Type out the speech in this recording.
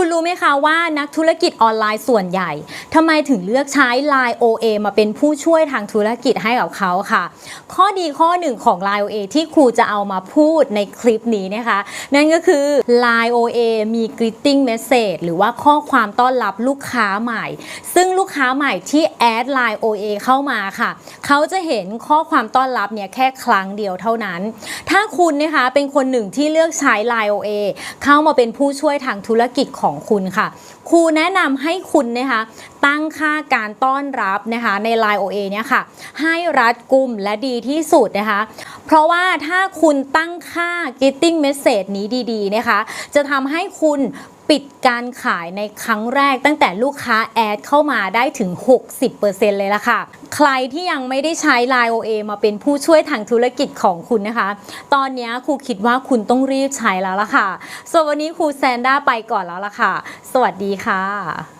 คุณรู้ไหมคะว่านักธุรกิจออนไลน์ส่วนใหญ่ทำไมถึงเลือกใช้ Line OA มาเป็นผู้ช่วยทางธุรกิจให้กับเขาค่ะ ข้อดีข้อหนึ่งของ Line OA ที่ครูจะเอามาพูดในคลิปนี้นะคะ นั่นก็คือ Line OA มี greeting message หรือว่าข้อความต้อนรับลูกค้าใหม่ ซึ่งลูกค้าใหม่ที่แอด Line OA เข้ามาค่ะ เขาจะเห็นข้อความต้อนรับเนี่ยแค่ครั้งเดียวเท่านั้น ถ้าคุณนะคะเป็นคนหนึ่งที่เลือกใช้ Line OA เข้ามาเป็นผู้ช่วยทางธุรกิจของคุณค่ะ ครูแนะนำให้คุณนะคะตั้งค่าการต้อนรับนะคะใน Line OA เนี่ยค่ะ ให้รัดกุมและดีที่สุดนะคะ เพราะว่าถ้าคุณตั้งค่า getting message นี้ดีๆนะคะ จะทำให้คุณปิดการขายในครั้งแรกตั้งแต่ลูกค้าแอดเข้ามาได้ถึง 60%เลยละค่ะ ใครที่ยังไม่ได้ใช้ Line OA มาเป็นผู้ช่วยทางธุรกิจของคุณนะคะ ตอนนี้ครูคิดว่าคุณต้องรีบใช้แล้วล่ะค่ะส่วนวันนี้ครูแซนด้าไปก่อนแล้วล่ะค่ะ สวัสดีค่ะ